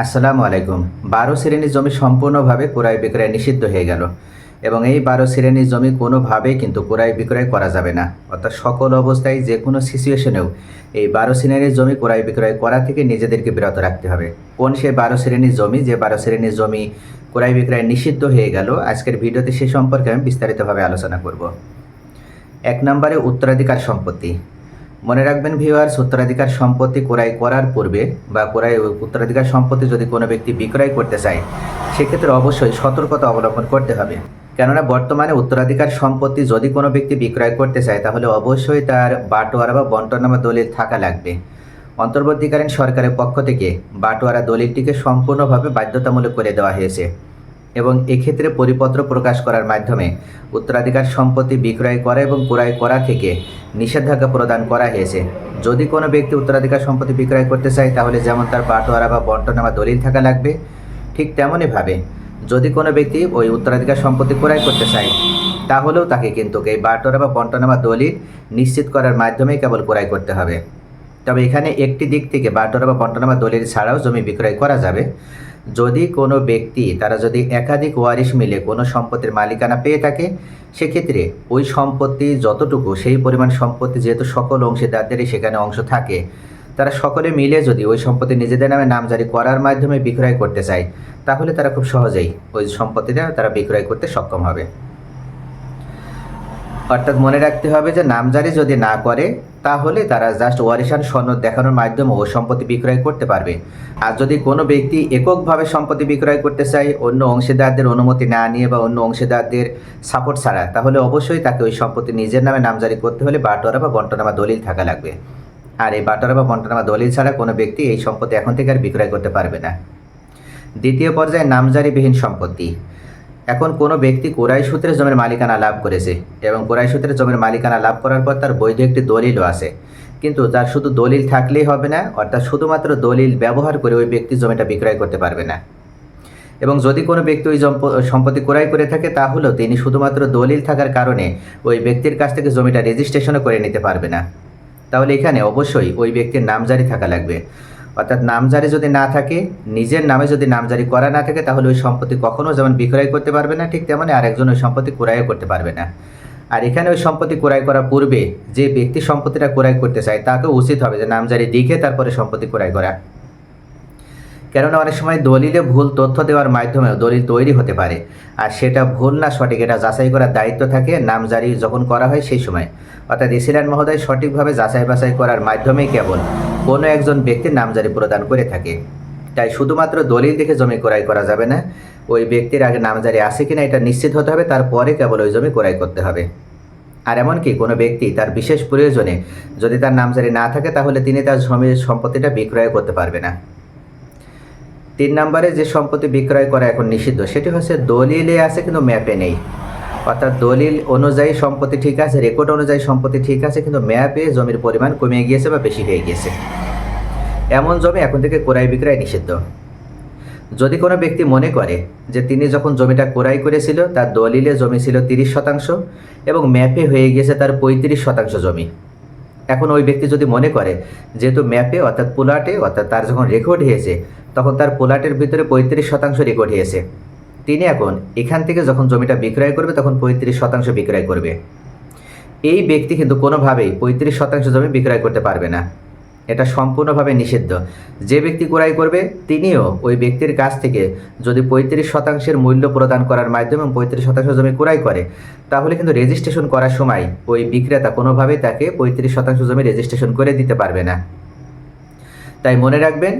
আসসালামু আলাইকুম। বারো শ্রেণির জমি সম্পূর্ণভাবে ক্রয় বিক্রয় নিষিদ্ধ হয়ে গেল এবং এই বারো শ্রেণির জমি কোনোভাবেই কিন্তু ক্রয় বিক্রয় করা যাবে না। অর্থাৎ সকল অবস্থায় যে কোনো সিচুয়েশনেও এই বারো শ্রেণির জমি ক্রয় বিক্রয় করা থেকে নিজেদেরকে বিরত রাখতে হবে। কোন সেই বারো শ্রেণির জমি, যে বারো শ্রেণির জমি ক্রয় বিক্রয় নিষিদ্ধ হয়ে গেল, আজকের ভিডিওতে সে সম্পর্কে আমি বিস্তারিতভাবে আলোচনা করব। এক নম্বরে উত্তরাধিকার সম্পত্তি। মনে রাখবেন ভিউয়ার্স উত্তরাধিকার সম্পত্তি ক্রয় করার পূর্বে বা ক্রয়, উত্তরাধিকার সম্পত্তি যদি কোনো ব্যক্তি বিক্রয় করতে চায়, সেক্ষেত্রে অবশ্যই সতর্কতা অবলম্বন করতে হবে। কেননা বর্তমানে উত্তরাধিকার সম্পত্তি যদি কোনো ব্যক্তি বিক্রয় করতে চায়, তাহলে অবশ্যই তার বাটোয়ারা বা বন্টনামা দলিল থাকা লাগবে। অন্তর্বর্তীকালীন সরকারের পক্ষ থেকে বাটোয়ারা দলিলটিকে সম্পূর্ণভাবে বাধ্যতামূলক করে দেওয়া হয়েছে। এবং এক্ষেত্রে পরিপত্র প্রকাশ করার মাধ্যমে উত্তরাধিকার সম্পত্তি বিক্রয় করা এবং ক্রয় করা থেকে নিষেধাজ্ঞা প্রদান করা হয়েছে। যদি কোনো ব্যক্তি উত্তরাধিকার সম্পত্তি বিক্রয় করতে চায়, তাহলে যেমন তার বাটোয়ারা বা বন্টনামা দলিল থাকা লাগবে, ঠিক তেমনইভাবে যদি কোনো ব্যক্তি ওই উত্তরাধিকার সম্পত্তি ক্রয় করতে চায়, তাহলেও তাকে কিন্তু এই বাটোয়ারা বা বন্টনামা দলিল নিশ্চিত করার মাধ্যমেই কেবল ক্রয় করতে হবে। তবে এখানে একটি দিক থেকে বাটোয়ারা বা বন্টনামা দলিল ছাড়াও জমি বিক্রয় করা যাবে। যদি কোনো ব্যক্তি, তারা যদি একাধিক ওয়ারিশ মিলে কোনো সম্পত্তির মালিকানা পেয়ে থাকে, সেক্ষেত্রে ওই সম্পত্তি যতটুকু, সেই পরিমাণ সম্পত্তি যেহেতু সকল অংশীদারদেরই সেখানে অংশ থাকে, তারা সকলে মিলে যদি ওই সম্পত্তি নিজেদের নামে নামজারি করার মাধ্যমে বিক্রয় করতে চায়, তাহলে তারা খুব সহজেই ওই সম্পত্তিটা তারা বিক্রয় করতে সক্ষম হবে। অর্থাৎ মনে রাখতে হবে যে নামজারি যদি না করে তাহলে তারা জাস্ট ওয়ারিশান সনদ দেখানোর মাধ্যমে ও সম্পত্তি বিক্রয় করতে পারবে। আর যদি কোনো ব্যক্তি এককভাবে সম্পত্তি বিক্রয় করতে চায়, অন্য অংশীদারদের অনুমতি না নিয়ে বা অন্য অংশীদারদের সাপোর্ট ছাড়া, তাহলে অবশ্যই তাকে ওই সম্পত্তি নিজের নামে নামজারি করতে হলে বাটোয়ারা বা বন্টনামা দলিল থাকা লাগবে। আর এই বাটোয়ারা বা বন্টনামা দলিল ছাড়া কোনো ব্যক্তি এই সম্পত্তি এখন থেকে আর বিক্রয় করতে পারবে না। দ্বিতীয় পর্যায়ে নামজারিবিহীন সম্পত্তি। এখন কোনো ব্যক্তি কোরাই সূত্রে জমির মালিকানা লাভ করেছে এবং কোরাই সূত্রে জমির মালিকানা লাভ করার পর তার বৈধ একটি দলিলও আছে। কিন্তু তার শুধু দলিল থাকলেই হবে না, অর্থাৎ শুধুমাত্র দলিল ব্যবহার করে ওই ব্যক্তি জমিটা বিক্রয় করতে পারবে না। এবং যদি কোনো ব্যক্তি ওই সম্পত্তি ক্রয় করে থাকে, তাহলেও তিনি শুধুমাত্র দলিল থাকার কারণে ওই ব্যক্তির কাছ থেকে জমিটা রেজিস্ট্রেশনও করে নিতে পারবে না। তাহলে এখানে অবশ্যই ওই ব্যক্তির নামজারি থাকা লাগবে। অর্থাৎ নামজারি যদি না থাকে, নিজের নামে যদি নামজারি করা না থাকে, তাহলে ওই সম্পত্তি কখনো যেমন বিক্রয় করতে পারবে না, ঠিক তেমনই আরেকজন ওই সম্পত্তি ক্রয়ও করতে পারবে না। আর এখানে ওই সম্পত্তি ক্রয় করার পূর্বে যে ব্যক্তি সম্পত্তিটা ক্রয় করতে চায় তাকে উচিত হবে যে নামজারি দেখে তারপরে সম্পত্তি ক্রয় করা। কেননা অনেক সময় দলিলে ভুল তথ্য দেওয়ার মাধ্যমে দলিল তৈরি হতে পারে। আর সেটা ভুল না সঠিক, এটা যাচাই করার দায়িত্ব থাকে নামজারি যখন করা হয় সেই সময়। অর্থাৎ এসিল্যান্ড মহোদয় সঠিকভাবে যাচাই বাছাই করার মাধ্যমেই কেবল কোনো একজন ব্যক্তির নামজারি প্রদান করে থাকে। তাই শুধুমাত্র দলিল দেখে জমি ক্রয় করা যাবে না, ওই ব্যক্তির আগে নামজারি আছে কিনা এটা নিশ্চিত হতে হবে, তারপরে কেবল ওই জমি ক্রয় করতে হবে। আর এমনকি কোনো ব্যক্তি তার বিশেষ প্রয়োজনে যদি তার নামজারি না থাকে, তাহলে তিনি তার জমির সম্পত্তিটা বিক্রয় করতে পারবে না। তিন নম্বরে যে সম্পত্তি বিক্রয় করা এখন নিষিদ্ধ, সেটি হচ্ছে দলিলে আছে কিন্তু ম্যাপে নেই। অর্থাৎ দলিল অনুযায়ী সম্পত্তি ঠিক আছে রেকর্ড অনুযায়ী সম্পত্তি ঠিক আছে, কিন্তু ম্যাপে জমির পরিমাণ কমে গিয়েছে বা বেশি হয়ে গিয়েছে। এমন জমি এখন থেকে ক্রয় বিক্রয় নিষিদ্ধ। যদি কোনো ব্যক্তি মনে করে যে তিনি যখন জমিটা ক্রয় করেছিল, তার দলিলে জমি ছিল তিরিশ শতাংশ এবং ম্যাপে হয়ে গিয়েছে তার পঁয়ত্রিশ শতাংশ জমি। এখন ওই ব্যক্তি যদি মনে করে যেহেতু ম্যাপে, অর্থাৎ পোলাটে, অর্থাৎ তার যখন রেকর্ড হয়েছে, তখন তার পোলাটের ভিতরে পঁয়ত্রিশ শতাংশ রেকর্ড হয়েছে। তিনি এখন এখান থেকে যখন জমিটা বিক্রয় করবে, তখন পঁয়ত্রিশ শতাংশ বিক্রয় করবে। এই ব্যক্তি কিন্তু কোনোভাবেই পঁয়ত্রিশ শতাংশ জমি বিক্রয় করতে পারবে না। এটা সম্পূর্ণভাবে নিষিদ্ধ। যে ব্যক্তি ক্রয় করবে, তিনিও ওই ব্যক্তির কাছ থেকে যদি পঁয়ত্রিশ শতাংশের মূল্য প্রদান করার মাধ্যমে পঁয়ত্রিশ শতাংশ জমি ক্রয় করে, তাহলে কিন্তু রেজিস্ট্রেশন করার সময় ওই বিক্রেতা কোনোভাবেই তাকে পঁয়ত্রিশ শতাংশ জমি রেজিস্ট্রেশন করে দিতে পারবে না। তাই মনে রাখবেন,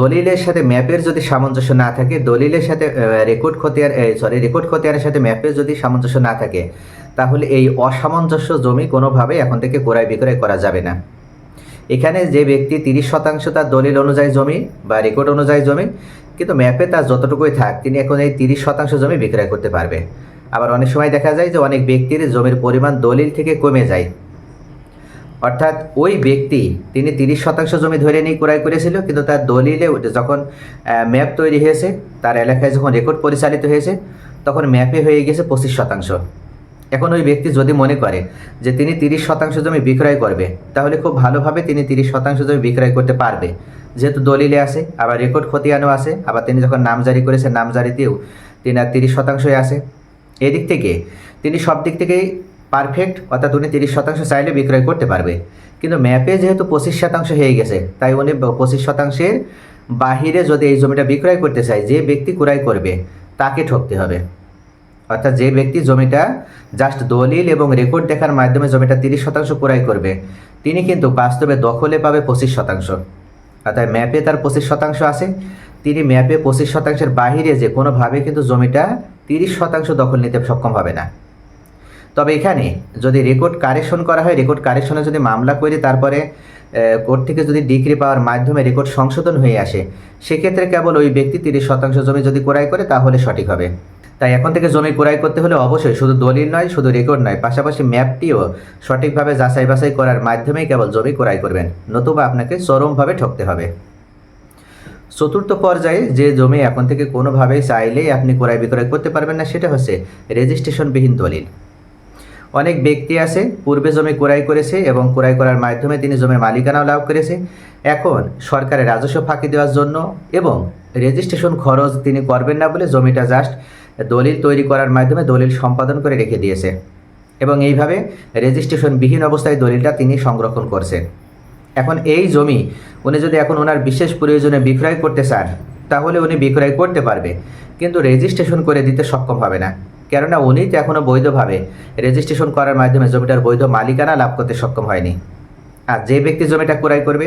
দলিলের সাথে ম্যাপের যদি সামঞ্জস্য না থাকে, দলিলের সাথে রেকর্ড খতিয়ান সরি রেকর্ড খতিয়ানের সাথে ম্যাপের যদি সামঞ্জস্য না থাকে, তাহলে এই অসামঞ্জস্য জমি কোনোভাবেই এখন থেকে ক্রয় বিক্রয় করা যাবে না। এখানে যে ব্যক্তি তিরিশ শতাংশ তার দলিল অনুযায়ী জমি বা রেকর্ড অনুযায়ী জমি, কিন্তু ম্যাপে তার যতটুকুই থাক, তিনি এখন এই তিরিশ শতাংশ জমি বিক্রয় করতে পারবে। আবার অনেক সময় দেখা যায় যে অনেক ব্যক্তির জমির পরিমাণ দলিল থেকে কমে যায়। অর্থাৎ ওই ব্যক্তি, তিনি তিরিশ শতাংশ জমি ধরে নিয়ে ক্রয় করেছিল, কিন্তু তার দলিলে যখন ম্যাপ তৈরি হয়েছে, তার এলাকায় যখন রেকর্ড পরিচালিত হয়েছে, তখন ম্যাপে হয়ে গেছে পঁচিশ শতাংশ। এখন ওই ব্যক্তি যদি মনে করে যে তিনি তিরিশ শতাংশ জমি বিক্রয় করবে, তাহলে খুব ভালোভাবে তিনি তিরিশ শতাংশ জমি বিক্রয় করতে পারবে। যেহেতু দলিলে আছে, আবার রেকর্ড খতিয়ানও আছে, আবার তিনি যখন নামজারি করেছেন নামজারিতেও তিনি আর তিরিশ শতাংশই আছে। এদিক থেকে তিনি সব দিক থেকেই পারফেক্ট অর্থাৎ উনি তিরিশ শতাংশ চাইলে বিক্রয় করতে পারবে। কিন্তু ম্যাপে যেহেতু পঁচিশ শতাংশ হয়ে গেছে, তাই উনি পঁচিশ শতাংশের বাহিরে যদি এই জমিটা বিক্রয় করতে চায়, যে ব্যক্তি ক্রয় করবে, তাকে ঠকতে হবে। অর্থাৎ যে ব্যক্তি জমিটা জাস্ট দলিল এবং রেকর্ড দেখার মাধ্যমে জমিটা তিরিশ শতাংশ ক্রয় করবে, তিনি কিন্তু বাস্তবে দখলে পাবে পঁচিশ শতাংশ। অর্থাৎ ম্যাপে তার পঁচিশ শতাংশ আছে। তিনি ম্যাপে পঁচিশ শতাংশের বাহিরে যে কোনোভাবে কিন্তু জমিটা তিরিশ শতাংশ দখল নিতে সক্ষম হবে না। তবে এখানে যদি রেকর্ড কারেকশন করা হয় রেকর্ড কারেকশনে যদি মামলা করে, তারপরে কোর্ট থেকে যদি ডিগ্রি পাওয়ার মাধ্যমে রেকর্ড সংশোধন হয়ে আসে, সেক্ষেত্রে কেবল ওই ব্যক্তি তিরিশ শতাংশ জমি যদি ক্রয় করে, তাহলে সঠিক হবে। তাই এখন থেকে জমি ক্রয় করতে হলে অবশ্যই শুধু দলিল নয়, শুধু রেকর্ড নয়, পাশাপাশি ম্যাপটিও সঠিকভাবে যাচাই বাছাই করার মাধ্যমেই কেবল জমি ক্রয় করবেন। নতুবা আপনাকে চরমভাবে ঠকতে হবে। চতুর্থ পর্যায়ে যে জমি এখন থেকে কোনোভাবেই চাইলেই আপনি ক্রয় বিক্রয় করতে পারবেন না, সেটা হচ্ছে রেজিস্ট্রেশনবিহীন দলিল। অনেক ব্যক্তি আছে, পূর্বে জমি ক্রয় করেছে এবং ক্রয় করার মাধ্যমে তিনি জমির মালিকানাও লাভ করেছে। এখন সরকারের রাজস্ব ফাঁকি দেওয়ার জন্য এবং রেজিস্ট্রেশন খরচ তিনি করবেন না বলে জমিটা জাস্ট দলিল তৈরি করার মাধ্যমে দলিল সম্পাদন করে রেখে দিয়েছে এবং এইভাবে রেজিস্ট্রেশনবিহীন অবস্থায় দলিলটা তিনি সংরক্ষণ করছেন। এখন এই জমি, উনি যদি এখন ওনার বিশেষ প্রয়োজনে বিক্রয় করতে চান, তাহলে উনি বিক্রয় করতে পারবে, কিন্তু রেজিস্ট্রেশন করে দিতে সক্ষম হবে না। কেননা উনি তো এখনও বৈধভাবে রেজিস্ট্রেশন করার মাধ্যমে জমিটার বৈধ মালিকানা লাভ করতে সক্ষম হয়নি। আর যে ব্যক্তি জমিটা ক্রয় করবে,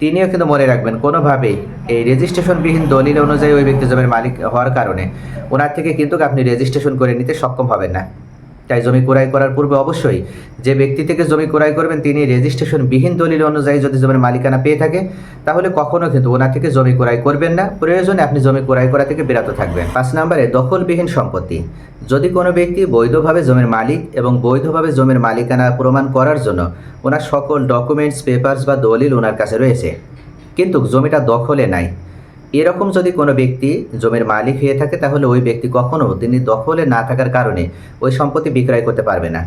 তিনিও কিন্তু মনে রাখবেন, কোনোভাবেই এই রেজিস্ট্রেশনবিহীন দলিল অনুযায়ী ওই ব্যক্তি জমির মালিক হওয়ার কারণে ওনার থেকে কিন্তু আপনি রেজিস্ট্রেশন করে নিতে সক্ষম হবেন না। তাই জমি ক্রয় করার পূর্বে অবশ্যই যে ব্যক্তি থেকে জমি ক্রয় করবেন, তিনি রেজিস্ট্রেশন বিহীন দলিল অনুযায়ী যদি জমির মালিকানা পেয়ে থাকে, তাহলে কখনো কিন্তু ওনার থেকে জমি ক্রয় করবেন না। প্রয়োজনে আপনি জমি ক্রয় করা থেকে বিরত থাকবেন। পাঁচ নম্বরে, দখলবিহীন সম্পত্তি। যদি কোনো ব্যক্তি বৈধভাবে জমির মালিক এবং বৈধভাবে জমির মালিকানা প্রমাণ করার জন্য ওনার সকল ডকুমেন্টস পেপারস বা দলিল ওনার কাছে রয়েছে, কিন্তু জমিটা দখলে নাই এরকম যদি কোনো ব্যক্তি জমির মালিক হয়ে থাকে, তাহলে ওই ব্যক্তি কখনো তিনি দখলে না থাকার কারণে ওই সম্পত্তি বিক্রয় করতে পারবে না।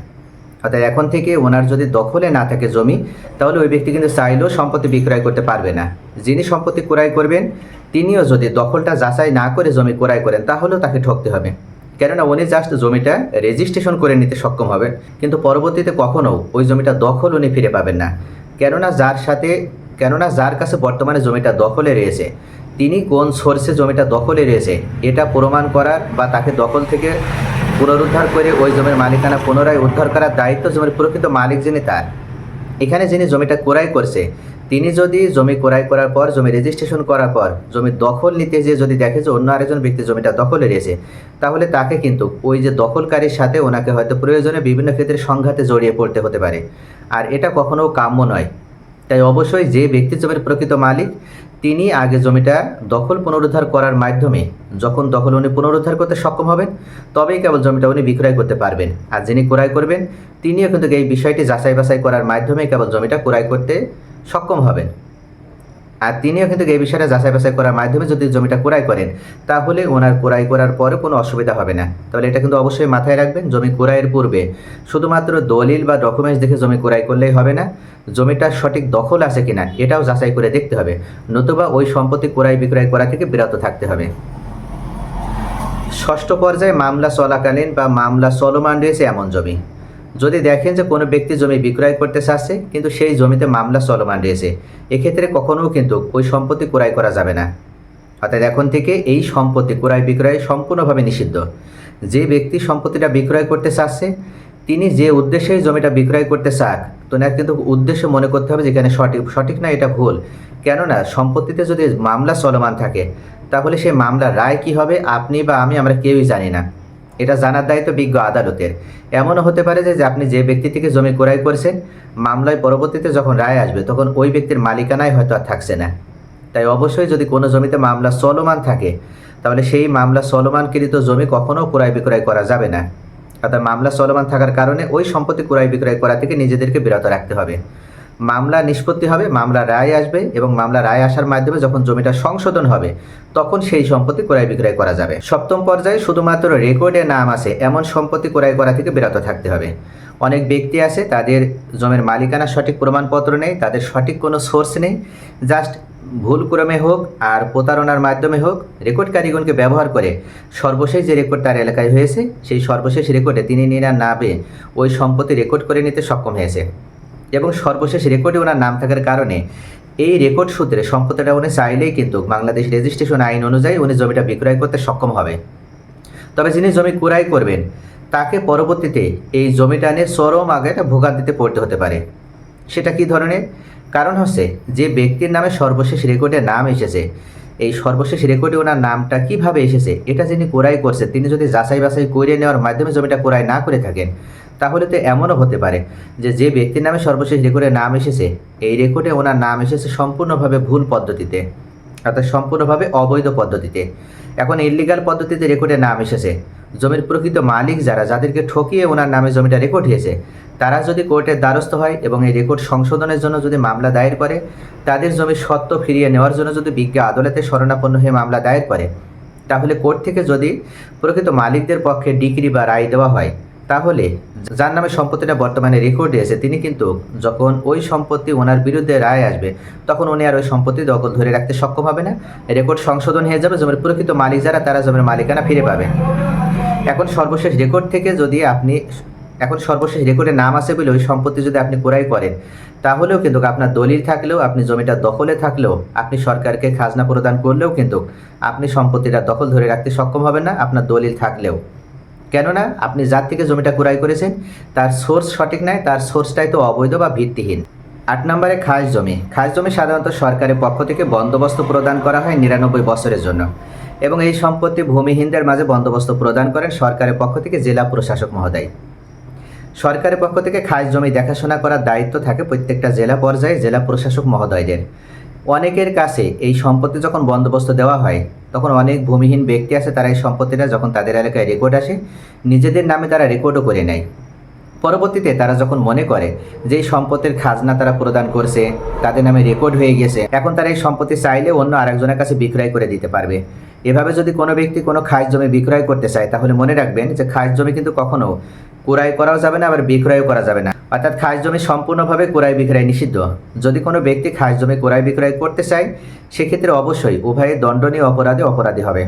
অর্থাৎ এখন থেকে ওনার যদি দখলে না থাকে জমি, তাহলে ওই ব্যক্তি কিন্তু চাইলেও সম্পত্তি বিক্রয় করতে পারবে না। যিনি সম্পত্তি ক্রয় করবেন, তিনিও যদি দখলটা যাচাই না করে জমি ক্রয় করেন, তাহলেও তাকে ঠকতে হবে। কেননা উনি জাস্ট জমিটা রেজিস্ট্রেশন করে নিতে সক্ষম হবেন, কিন্তু পরবর্তীতে কখনো ওই জমিটা দখল উনি ফিরে পাবেন না। কেননা যার সাথে, কেননা যার কাছে বর্তমানে জমিটা দখলে রয়েছে তিনি কোন সোর্সে জমিটা দখলে রয়েছে, এটা প্রমাণ করার বা তাকে দখল থেকে পুনরুদ্ধার করে ওই জমির মালিকানা পুনরায় উদ্ধার করার দায়িত্ব জমির প্রকৃত মালিক যিনি তার। এখানে যিনি জমিটা ক্রয় করছে, তিনি যদি জমি ক্রয় করার পর, জমি রেজিস্ট্রেশন করার পর জমির দখল নিতে যে যদি দেখে যে অন্য আরেকজন ব্যক্তি জমিটা দখলে রয়েছে, তাহলে তাকে কিন্তু ওই যে দখলকারীর সাথে ওনাকে হয়তো প্রয়োজনে বিভিন্ন ক্ষেত্রে সংঘাতে জড়িয়ে পড়তে হতে পারে। আর এটা কখনো কাম্য নয়। তাই অবশ্যই যে ব্যক্তি জমির প্রকৃত মালিক তিনি আগে জমিটা দখল পুনরুদ্ধার করার মাধ্যমে যখন দখল উনি পুনরুদ্ধার করতে সক্ষম হবেন, তবেই কেবল জমিটা উনি বিক্রয় করতে পারবেন। আর যিনি ক্রয় করবেন, তিনিও কিন্তু এই বিষয়টি যাচাই বাছাই করার মাধ্যমে কেবল জমিটা ক্রয় করতে সক্ষম হবেন। আর তিনিও কিন্তু এই বিষয়টা যাচাই বাছাই করার মাধ্যমে যদি জমিটা ক্রয় করেন, তাহলে ওনার ক্রয় করার পরে কোনো অসুবিধা হবে না। তাহলে এটা কিন্তু অবশ্যই মাথায় রাখবেন, জমি ক্রয়ের পূর্বে। শুধুমাত্র দলিল বা ডকুমেন্টস দেখে জমি ক্রয় করলেই হবে না, জমিটার সঠিক দখল আছে কিনা, এটাও যাচাই করে দেখতে হবে। নতুবা ওই সম্পত্তি ক্রয় বিক্রয় করা থেকে বিরত থাকতে হবে। ষষ্ঠ পর্যায়ে মামলা চলাকালীন বা মামলা চলমান রয়েছে এমন জমি। যদি দেখেন যে কোনো ব্যক্তি জমি বিক্রয় করতে চাচ্ছে, কিন্তু সেই জমিতে মামলা চলমান রয়েছে, এক্ষেত্রে কখনও কিন্তু ওই সম্পত্তি ক্রয় করা যাবে না। অর্থাৎ এখন থেকে এই সম্পত্তি ক্রয় বিক্রয় সম্পূর্ণভাবে নিষিদ্ধ। যে ব্যক্তি সম্পত্তিটা বিক্রয় করতে চাচ্ছে, তিনি যে উদ্দেশ্যে জমিটা বিক্রয় করতে চাক, তো না কিন্তু উদ্দেশ্য মনে করতে হবে যেখানে সঠিক সঠিক না এটা ভুল। কেননা সম্পত্তিতে যদি মামলা চলমান থাকে, তাহলে সেই মামলার রায় কি হবে, আপনি বা আমি আমরা কেউই জানি না। এটা জানার দায়িত্ব বিজ্ঞ আদালতের। এমনও হতে পারে যে আপনি যে ব্যক্তি থেকে জমি ক্রয় করেছেন, মামলায় পরবর্তীতে যখন রায় আসবে, তখন ওই ব্যক্তির মালিকানায় হয়তো আর থাকছে না। তাই অবশ্যই যদি কোনো জমিতে মামলা চলমান থাকে, তাহলে সেই মামলা চলমানকৃত জমি কখনও ক্রয় বিক্রয় করা যাবে না। অর্থাৎ মামলা চলমান থাকার কারণে ওই সম্পত্তি ক্রয় বিক্রয় করা থেকে নিজেদেরকে বিরত রাখতে হবে। মামলা নিষ্পত্তি হবে, মামলা রায় আসবে এবং মামলা রায় আসার মাধ্যমে যখন জমিটা সংশোধন হবে, তখন সেই সম্পত্তি ক্রয় বিক্রয় করা যাবে। সপ্তম পর্যায়ে শুধুমাত্র রেকর্ডে নাম আছে, এমন সম্পত্তি ক্রয় করা থেকে বিরত থাকতে হবে। অনেক ব্যক্তি আছে, তাদের জমির মালিকানা সঠিক প্রমাণপত্র নেই, তাদের সঠিক কোনো সোর্স নেই। জাস্ট ভুলক্রমে হোক আর প্রতারণার মাধ্যমে হোক রেকর্ড কারিগণকে ব্যবহার করে সর্বশেষ যে রেকর্ড তার এলাকায় হয়েছে, সেই সর্বশেষ রেকর্ডে তিনি নিরা নাবে ওই সম্পত্তি রেকর্ড করে নিতে সক্ষম হয়েছে। এবং সর্বশেষ রেকর্ডে ওনার নাম থাকার কারণে এই রেকর্ড সূত্রে সম্পত্তিটা উনি চাইলেই কিন্তু বাংলাদেশ রেজিস্ট্রেশন আইন অনুযায়ী উনি জমিটা বিক্রয় করতে সক্ষম হবে। তবে যিনি জমি ক্রয় করবেন, তাকে পরবর্তীতে এই জমিটা নিয়ে চরম আগে একটা ভোগান্তিতে পড়তে হতে পারে। সেটা কি ধরনের? কারণ হচ্ছে যে ব্যক্তির নামে সর্বশেষ রেকর্ডে নাম এসেছে, এই সর্বশেষ রেকর্ডে ওনার নামটা কীভাবে এসেছে, এটা যিনি ক্রয় করছে, তিনি যদি যাচাই বাছাই করে নেওয়ার মাধ্যমে জমিটা ক্রয় না করে থাকেন তাহলে তো এমনও হতে পারে যে যে ব্যক্তির নামে সর্বশেষ রেকর্ডে নাম এসেছে, এই রেকর্ডে ওনার নাম এসেছে সম্পূর্ণভাবে ভুল পদ্ধতিতে, অর্থাৎ সম্পূর্ণভাবে অবৈধ পদ্ধতিতে। এখন ইলিগাল পদ্ধতিতে রেকর্ডে নাম এসেছে। জমির প্রকৃত মালিক যারা, যাদেরকে ঠকিয়ে ওনার নামে জমিটা রেকর্ড হয়েছে তারা যদি কোর্টের দ্বারস্থ হয় এবং এই রেকর্ড সংশোধনের জন্য যদি মামলা দায়ের করে, তাদের জমির সত্ত্ব ফিরিয়ে নেওয়ার জন্য যদি বিজ্ঞ আদালতে শরণাপন্ন হয়ে মামলা দায়ের করে, তাহলে কোর্ট থেকে যদি প্রকৃত মালিকদের পক্ষে ডিগ্রি বা রায় দেওয়া হয় তাহলে যার নামে সম্পত্তিটা বর্তমানে রেকর্ডে আছে তিনি কিন্তু যখন ওই সম্পত্তি ওনার বিরুদ্ধে রায় আসবে, তখন উনি আর ওই সম্পত্তি দখল ধরে রাখতে সক্ষম হবে না। রেকর্ড সংশোধন হয়ে যাবে, জমির প্রকৃত মালিক যারা, তারা জমির মালিকানা ফিরে পাবে। এখন সর্বশেষ রেকর্ড থেকে যদি আপনি এখন সর্বশেষ রেকর্ডে নাম আছে বলে ওই সম্পত্তি যদি আপনি ক্রয় করেন, তাহলেও কিন্তু আপনার দলিল থাকলেও, আপনি জমিটা দখলে থাকলেও, আপনি সরকারকে খাজনা প্রদান করলেও কিন্তু আপনি সম্পত্তিটা দখল ধরে রাখতে সক্ষম হবেন না, আপনার দলিল থাকলেও। কেননা আপনি যার থেকে জমিটা ক্রয় করেছেন, তার সোর্স সঠিক নয় তার সোর্সটাই তো অবৈধ বা ভিত্তিহীন। আট নম্বরে খাস জমি। খাস জমি সাধারণত সরকারের পক্ষ থেকে বন্দোবস্ত প্রদান করা হয় নিরানব্বই বছরের জন্য। এবং এই সম্পত্তি ভূমিহীনদের মাঝে বন্দোবস্ত প্রদান করেন সরকারের পক্ষ থেকে জেলা প্রশাসক মহোদয়। সরকারের পক্ষ থেকে খাস জমি দেখাশোনা করার দায়িত্ব থাকে প্রত্যেকটা জেলা পর্যায়ে জেলা প্রশাসক মহোদয়দের। অনেকের কাছে এই সম্পত্তি যখন বন্দোবস্ত দেওয়া হয় তখন অনেক ভূমিহীন ব্যক্তি আছে তারা এই সম্পত্তিটা যখন তাদের এলাকায় রেকর্ড আসে, নিজেদের নামে তারা রেকর্ডও করে নেয়। পরবর্তীতে তারা যখন মনে করে যে এই সম্পত্তির খাজনা তারা প্রদান করছে, তাদের নামে রেকর্ড হয়ে গেছে, এখন তারা এই সম্পত্তি চাইলে অন্য আরেকজনের কাছে বিক্রয় করে দিতে পারবে। এভাবে যদি কোনো ব্যক্তি কোনো খাস জমি বিক্রয় করতে চায়, তাহলে মনে রাখবেন যে খাস জমি কিন্তু কখনো ক্রয় করাও যাবে না, আবার বিক্রয়ও করা যাবে না। অর্থাৎ খাস জমি সম্পূর্ণভাবে ক্রয় বিক্রয় নিষিদ্ধ। যদি কোনো ব্যক্তি খাস জমি ক্রয় বিক্রয় করতে চায়, সেক্ষেত্রে অবশ্যই উভয়ে দণ্ডনীয় অপরাধে অপরাধী হবে।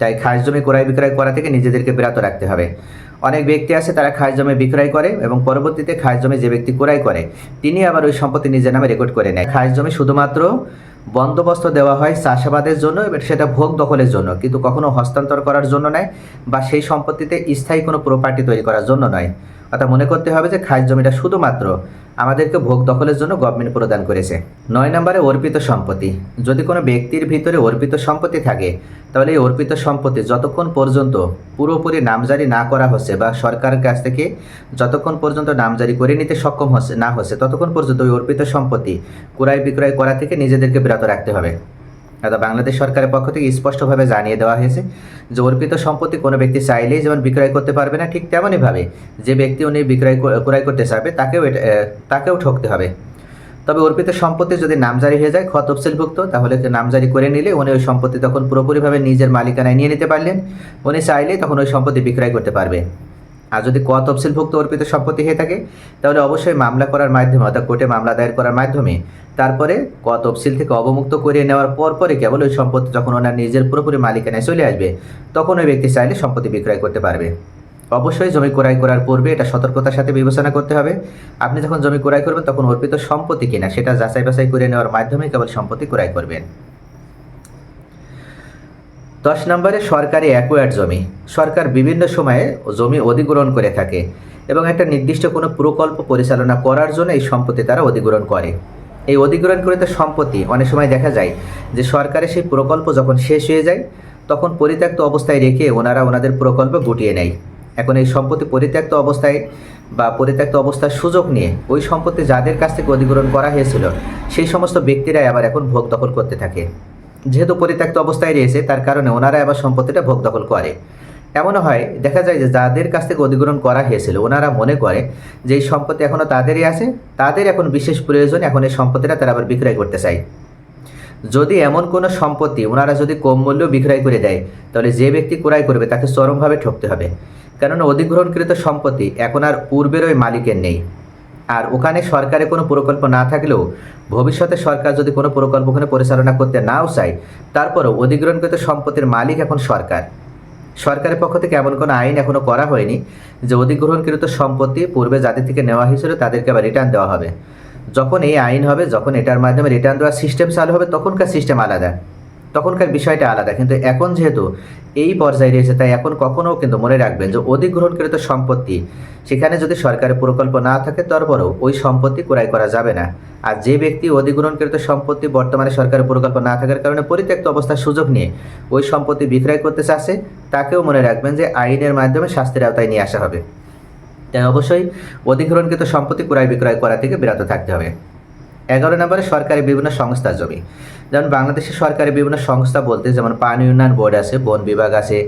তাই খাস জমি ক্রয় বিক্রয় করা থেকে নিজেদেরকে বিরত রাখতে হবে। অনেক ব্যক্তি আছে তারা খাস জমি বিক্রয় করে এবং পরবর্তীতে খাস জমি যে ব্যক্তি ক্রয় করে, তিনি আবার ওই সম্পত্তি নিজের নামে রেকর্ড করে নেয়। খাস জমি শুধুমাত্র বন্দোবস্ত দেওয়া হয় চাষাবাদের জন্য এবং সেটা ভোগ দখলের জন্য, কিন্তু কখনো হস্তান্তর করার জন্য নয় বা সেই সম্পত্তিতে স্থায়ী কোনো প্রপার্টি তৈরি করার জন্য নয়। অর্থাৎ মনে করতে হবে যে খাস জমিটা শুধুমাত্র আমাদেরকে ভোগ দখলের জন্য গভর্নমেন্ট প্রদান করেছে। নয় নম্বরে অর্পিত সম্পত্তি। যদি কোনো ব্যক্তির ভিতরে অর্পিত সম্পত্তি থাকে, তাহলে এই অর্পিত সম্পত্তি যতক্ষণ পর্যন্ত পুরোপুরি নামজারি না করা হচ্ছে বা সরকারের কাছ থেকে যতক্ষণ পর্যন্ত নামজারি করে নিতে সক্ষম হচ্ছে না হচ্ছে, ততক্ষণ পর্যন্ত ওই অর্পিত সম্পত্তি ক্রয় বিক্রয় করা থেকে নিজেদেরকে বিরত রাখতে হবে। অর্থাৎ বাংলাদেশ সরকারের পক্ষ থেকে স্পষ্টভাবে জানিয়ে দেওয়া হয়েছে যে অর্পিত সম্পত্তি কোনো ব্যক্তি চাইলেই যেমন বিক্রয় করতে পারবে না, ঠিক তেমনইভাবে যে ব্যক্তি উনি বিক্রয় ক্রয় করতে চাইবে তাকেও তাকেও ঠকতে হবে। তবে অর্পিত সম্পত্তি যদি নামজারি হয়ে যায় খ তফসিলভুক্ত, তাহলে নামজারি করে নিলে উনি ওই সম্পত্তি তখন পুরোপুরিভাবে নিজের মালিকানায় নিয়ে নিতে পারলেন। উনি চাইলেই তখন ওই সম্পত্তি বিক্রয় করতে পারবে। আর যদি ক তফসিলভুক্ত অর্পিত সম্পত্তি হয়ে থাকে, তাহলে অবশ্যই মামলা করার মাধ্যমে, অর্থাৎ কোর্টে মামলা দায়ের করার মাধ্যমে, তারপরে ক তফসিল থেকে অবমুক্ত করিয়ে নেওয়ার পর পরে কেবল ওই সম্পত্তি যখন ওনার নিজের পুরোপুরি মালিকানায় চলে আসবে, তখন ওই ব্যক্তি চাইলে সম্পত্তি বিক্রয় করতে পারবে। অবশ্যই জমি ক্রয় করার পূর্বে এটা সতর্কতার সাথে বিবেচনা করতে হবে। আপনি যখন জমি ক্রয় করবেন, তখন অর্পিত সম্পত্তি কিনা, সেটা যাচাই বাছাই করে নেওয়ার মাধ্যমে কেবল সম্পত্তি ক্রয় করবেন। দশ নম্বরে সরকারি অ্যাকোয়ার্ড জমি। সরকার বিভিন্ন সময়ে জমি অধিগ্রহণ করে থাকে এবং একটা নির্দিষ্ট কোনো প্রকল্প পরিচালনা করার জন্য এই সম্পত্তি তারা অধিগ্রহণ করে। এই অধিগ্রহণকৃত সম্পত্তি অনেক সময় দেখা যায় যে সরকারের সেই প্রকল্প যখন শেষ হয়ে যায়, তখন পরিত্যক্ত অবস্থায় রেখে ওনারা ওনাদের প্রকল্প গুটিয়ে নেয়। এখন এই সম্পত্তি পরিত্যক্ত অবস্থায় বা পরিত্যক্ত অবস্থার সুযোগ নিয়ে ওই সম্পত্তি যাদের কাছ থেকে অধিগ্রহণ করা হয়েছিল, সেই সমস্ত ব্যক্তিরাই আবার এখন ভোগ দখল করতে থাকে। যেহেতু পরিত্যক্ত অবস্থায় রয়েছে, তার কারণে ওনারা আবার সম্পত্তিটা ভোগ দখল করে। এমনও হয়, দেখা যায় যে যাদের কাছ থেকে অধিগ্রহণ করা হয়েছিল, ওনারা মনে করে যে এই সম্পত্তি এখনও তাদেরই আছে, তাদের এখন বিশেষ প্রয়োজন, এখন এই সম্পত্তিটা তারা আবার বিক্রয় করতে চায়। যদি এমন কোনো সম্পত্তি ওনারা যদি কম মূল্য বিক্রয় করে দেয়, তাহলে যে ব্যক্তি ক্রয় করবে তাকে চরমভাবে ঠকতে হবে। কেননা অধিগ্রহণকৃত সম্পত্তি এখন আর পূর্বের ওই মালিকের নেই। আর ওখানে সরকারের কোনো প্রকল্প না থাকলেও ভবিষ্যতে সরকার যদি কোনো প্রকল্প ওখানে পরিচালনা করতে নাও চায়, তারপরেও অধিগ্রহণকৃত সম্পত্তির মালিক এখন সরকার। সরকারের পক্ষ থেকে এমন কোনো আইন এখনও করা হয়নি যে অধিগ্রহণকৃত সম্পত্তি পূর্বে যাদের থেকে নেওয়া হয়েছিল, তাদেরকে আবার রিটার্ন দেওয়া হবে। যখন এই আইন হবে, যখন এটার মাধ্যমে রিটার্ন দেওয়ার সিস্টেম চালু হবে, তখনকার সিস্টেম আলাদা। তখনকার বিষয়টা আলাদা। কিন্তু এখন যেহেতু এই পর্যায়ে রয়েছে, তাই এখন কখনও কিন্তু মনে রাখবেন যে অধিগ্রহণকৃত সম্পত্তি, সেখানে যদি সরকারের প্রকল্প না থাকে, তারপরেও ওই সম্পত্তি ক্রয় করা যাবে না। আর যে ব্যক্তি অধিগ্রহণকৃত সম্পত্তি বর্তমানে সরকারের প্রকল্প না থাকার কারণে পরিত্যক্ত অবস্থার সুযোগ নিয়ে ওই সম্পত্তি বিক্রয় করতে চাচ্ছে, তাকেও মনে রাখবেন যে আইনের মাধ্যমে শাস্তির আওতায় নিয়ে আসা হবে। তাই অবশ্যই অধিগ্রহণকৃত সম্পত্তি ক্রয় বিক্রয় করা থেকে বিরত থাকতে হবে। এগারো নম্বরে সরকারি বিভিন্ন সংস্থার জমি। যেমন বাংলাদেশের সরকারি বিভিন্ন সংস্থা বলতে, যেমন পানি উন্নয়ন বোর্ড আছে, বন বিভাগ আছে,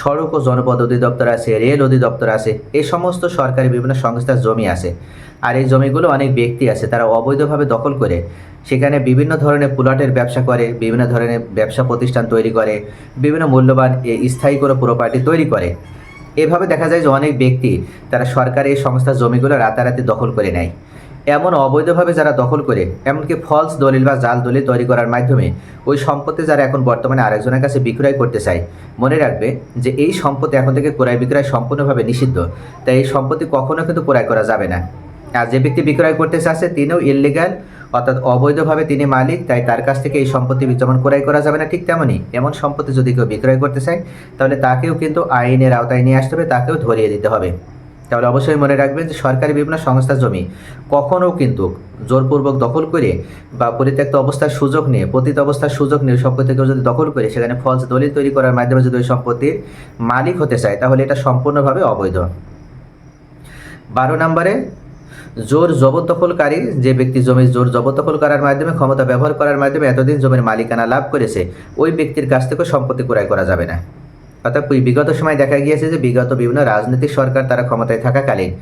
সড়ক ও জনপদ অধিদপ্তর আছে, রেল অধিদপ্তর আছে এই সমস্ত সরকারি বিভিন্ন সংস্থার জমি আছে। আর এই জমিগুলো অনেক ব্যক্তি আছে, তারা অবৈধভাবে দখল করে। সেখানে বিভিন্ন ধরনের প্লটের ব্যবসা করে, বিভিন্ন ধরনের ব্যবসা প্রতিষ্ঠান তৈরি করে, বিভিন্ন মূল্যবান স্থায়ী কোনো প্রপার্টি তৈরি করে। এভাবে দেখা যায় যে অনেক ব্যক্তি তারা সরকারি এই সংস্থার জমিগুলো রাতারাতি দখল করে নেয়। এমন অবৈধভাবে যারা দখল করে, এমনকি ফলস দলিল বা জাল দলিল তৈরি করার মাধ্যমে ওই সম্পত্তি যারা এখন বর্তমানে আরেকজনের কাছে বিক্রয় করতে চায়, মনে রাখবে যে এই সম্পত্তি এখন থেকে ক্রয় বিক্রয় সম্পূর্ণভাবে নিষিদ্ধ। তাই এই সম্পত্তি কখনো কিন্তু ক্রয় করা যাবে না। আর যে ব্যক্তি বিক্রয় করতে চাচ্ছে তিনিও ইললিগাল অর্থাৎ অবৈধভাবে তিনি মালিক, তাই তার কাছ থেকে এই সম্পত্তি যেমন ক্রয় করা যাবে না ঠিক তেমনই। এমন সম্পত্তি যদি কেউ বিক্রয় করতে চায়, তাহলে তাকেও কিন্তু আইনের আওতায় নিয়ে আসতে হবে, তাকেও ধরিয়ে দিতে হবে। তাহলে অবশ্যই মনে রাখবেন যে সরকারি বিভিন্ন সংস্থার জমি কখনও কিন্তু জোরপূর্বক দখল করে বা পরিত্যক্ত অবস্থার সুযোগ নিয়ে, পতিত অবস্থার সুযোগ নিয়ে সম্পত্তি কেউ যদি দখল করে, সেখানে ফলস দলিল তৈরি করার মাধ্যমে যদি ওই সম্পত্তির মালিক হতে চায়, তাহলে এটা সম্পূর্ণভাবে অবৈধ। বারো নম্বরে, জোর জবরদখলকারী যে ব্যক্তি জমির জোর জবরদখল করার মাধ্যমে, ক্ষমতা ব্যবহার করার মাধ্যমে এতদিন জমির মালিকানা লাভ করেছে, ওই ব্যক্তির কাছ থেকে সম্পত্তি ক্রয় করা যাবে না। অর্থাৎ বিগত সময় দেখা গিয়েছে যে বিগত বিভিন্ন রাজনৈতিক সরকার তারা ক্ষমতায় থাকাকালীন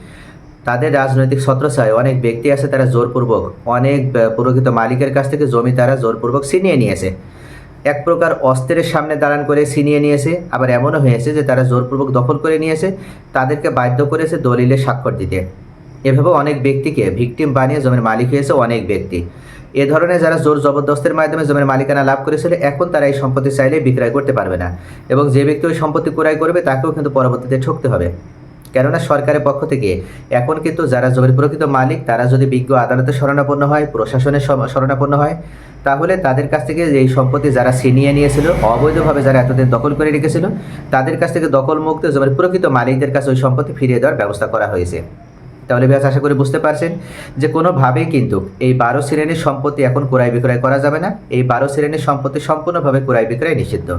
তাদের রাজনৈতিক ছত্রছায় অনেক ব্যক্তি আছে তারা জোরপূর্বক, অনেক পুরোহিত মালিকের কাছ থেকে জমি তারা জোরপূর্বক ছিনিয়ে নিয়েছে। এক প্রকার অস্ত্রের সামনে দাঁড়ান করে ছিনিয়ে নিয়েছে, আবার এমনও হয়েছে যে তারা জোরপূর্বক দখল করে নিয়েছে, তাদেরকে বাধ্য করেছে দলিলে স্বাক্ষর দিতে। এভাবে অনেক ব্যক্তিকে ভিকটিম বানিয়ে জমির মালিক হয়েছে অনেক ব্যক্তি। এ ধরনের যারা জোর জবরদস্তের মাধ্যমে জমির মালিকানা লাভ করেছিল, এখন তারা এই সম্পত্তি চাইলে বিক্রয় করতে পারবে না। এবং যে ব্যক্তি ওই সম্পত্তি ক্রয় করবে, তাকেও কিন্তু পরবর্তীতে ঠকতে হবে। কেননা সরকারের পক্ষ থেকে এখন কিন্তু যারা জমির প্রকৃত মালিক, তারা যদি বিজ্ঞ আদালতে শরণাপন্ন হয় প্রশাসনের শরণাপন্ন হয়, তাহলে তাদের কাছ থেকে এই সম্পত্তি যারা ছিনিয়ে নিয়েছিল, অবৈধভাবে যারা এতদিন দখল করে রেখেছিল, তাদের কাছ থেকে দখল মুক্ত জমির প্রকৃত মালিকদের কাছে ওই সম্পত্তি ফিরিয়ে দেওয়ার ব্যবস্থা করা হয়েছে। তাহলে ব্যাস, আশা করি বুঝতে পারছেন যে কোনোভাবেই কিন্তু এই বারো শ্রেণির সম্পত্তি এখন ক্রয় বিক্রয় করা যাবে না। এই বারো শ্রেণির সম্পত্তি সম্পূর্ণভাবে ক্রয় বিক্রয় নিষিদ্ধ।